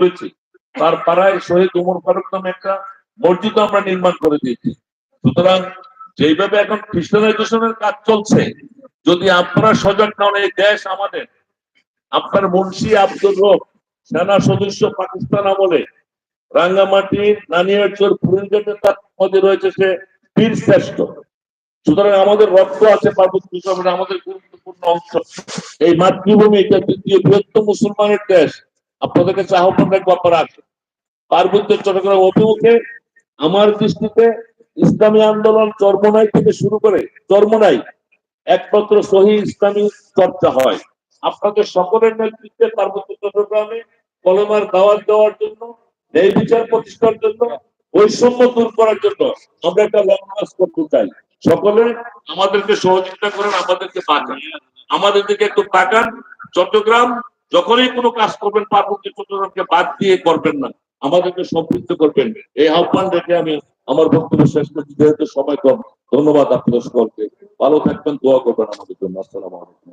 করেছি তার পাড়ায় শহীদ উমর ফারুক নামে একটা মসজিদ আমরা নির্মাণ করে দিয়েছি। সুতরাং যেভাবে এখন খ্রিস্টানাইজেশনের কাজ চলছে, যদি আপনারা সজাগ না এই দেশ আমাদের। আপনার মুন্সি আব্দুল রব, সেনা সদস্য পাকিস্তান আমলে রাঙ্গামাটির নানিয়ারচর ফুরিনগেটে তার মধ্যে রয়েছে সে বীর শ্রেষ্ঠ। সুতরাং আমাদের রক্ত আছে পার্বত্য আমাদের গুরুত্বপূর্ণ অংশ। এই মাতৃভূমি, এটা দ্বিতীয় বৃহত্তম মুসলমানের দেশ। আপনাদের কাছে আহ্বান রাখব আপনারা আসেন। পার্বত্য চট্টগ্রাম অভিমুখে আমার দৃষ্টিতে ইসলামী আন্দোলন চর্মনাই থেকে শুরু করে চর্মনাই একমাত্র সহি ইসলামী চর্চা হয়। আপনাদের সকলের নেতৃত্বে পার্বত্য চট্টগ্রামে কলমার দাওয়াত দেওয়ার জন্য, ন্যায় বিচার প্রতিষ্ঠার জন্য, বৈষম্য দূর করার জন্য আমরা একটা লং করতে চাই। সকলে আমাদেরকে সহযোগিতা করেন, আমাদেরকে পাঠান আমাদের দিকে একটু তাকান। চট্টগ্রাম যখনই কোনো কাজ করবেন, পার্বত্য চট্টগ্রামকে বাদ দিয়ে করবেন না। আমাদেরকে সম্পৃক্ত করবেন। এই আহ্বান রেখে আমি আমার বক্তব্য শেষ করছি। যেহেতু সময় কম, ধন্যবাদ আপনার সকলকে। ভালো থাকবেন, দোয়া করবেন আমাদের জন্য। আসসালাম আলাইকুম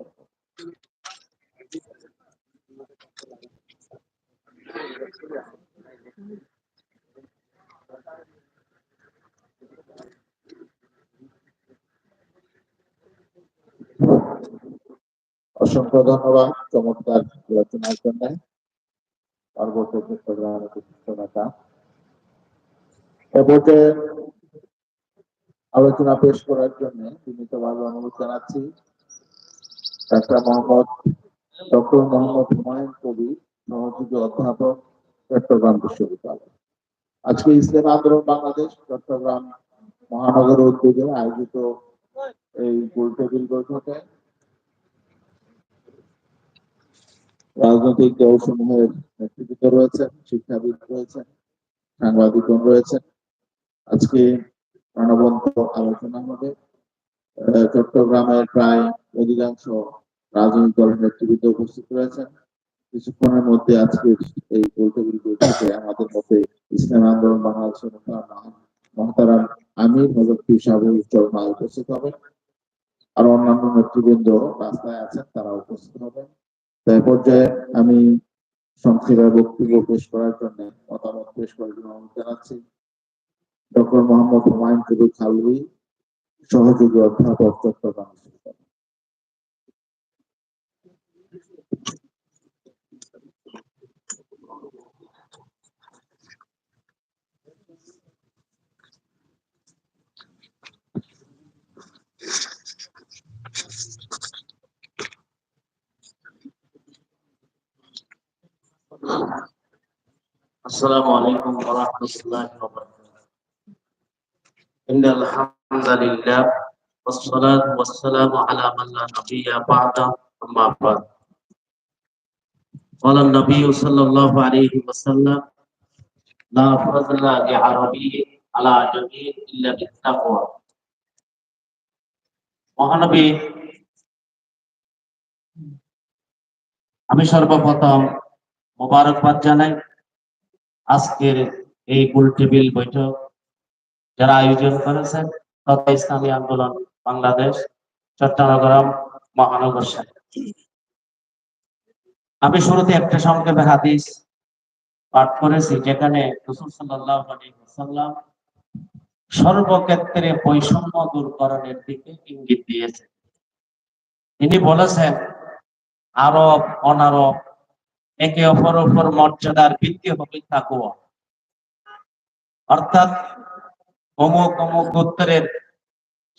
অসংখ্য ধন্যবাদ, চমৎকার আলোচনার জন্য। আলোচনা পেশ করার জন্য অনুরোধ জানাচ্ছি। ডাক্তার মোহাম্মদ ডক্টর মোহাম্মদ হুমায়ুন কবি সহযোগী অধ্যাপক, চট্টগ্রাম বিশ্ববিদ্যালয়। আজকে ইসলাম আন্দোলন বাংলাদেশ, চট্টগ্রাম মহানগর উদ্যোগে আয়োজিত এই গোলটেবিল বৈঠকে রাজনৈতিক দলসমূহের নেতৃত্ব রয়েছেন, শিক্ষাবিদ রয়েছেন, সাংবাদিকগণ রয়েছেন। আজকে প্রাণবন্ত আলোচনা হবে চট্টগ্রামের প্রায় অধিকাংশ রাজনৈতিক দলের নেতৃত্ব উপস্থিত রয়েছেন। কিছুক্ষণের মধ্যে আজকে এই বৈঠকের বৈঠকে আমাদের মধ্যে ইসলাম আন্দোলন বাংলাদেশের মহা- মহতারাম আমির হজরত চরমা উপস্থিত হবেন। আর অন্যান্য নেতৃবৃন্দ রাস্তায় আছেন, তারা উপস্থিত হবেন। পর্যায়ে আমি সংক্ষেপে বক্তব্য পেশ করার জন্য, মতামত পেশ করার জন্য অনুরোধ জানাচ্ছি। ডক্টর মোহাম্মদ হুমায়ুন কবির খালুই, সহযোগী অধ্যাপক চট্টগ্রাম বিশ্ববিদ্যালয়। السلام عليكم ورحمة الله وبركاته إن الحمد لله والصلاة والسلام على من لا نبي بعد أما بعد قال النبي صلى الله عليه وسلم لا فضل لعربي على عجمي إلا بالتقوى মহানবী আমি সর্বপ্রথম মোবারকবাদ জানাই আজকের এই গোল টেবিল বৈঠক যারা আয়োজন করেছেন, তথা ইসলামী আন্দোলন বাংলাদেশ, চট্টগ্রাম মহানগর আমি শুরুতে একটা সংক্ষেপে হাদিস পাঠ করেছি, যেখানে সর্বক্ষেত্রে বৈষম্য দূরকরণের দিকে ইঙ্গিত দিয়েছেন। তিনি বলেছেন, আরব, অনারব একে অপর উপর মর্যাদার ভিত্তি হবে তাকুয়া অর্থাৎ অমুক অমুক গোত্রের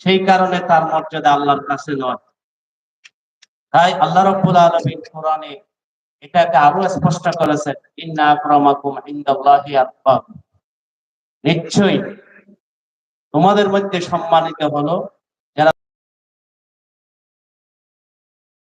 সেই কারণে তার মর্যাদা আল্লাহর কাছে নয়। তাই আল্লাহ রব্বুল আলমিন কোরআনে এটাকে আরও স্পষ্ট করেছেন, ইন্না আকরামাকুম ইনদাল্লাহি আতকাকুম নিশ্চয়ই তোমাদের মধ্যে সম্মানিত হলো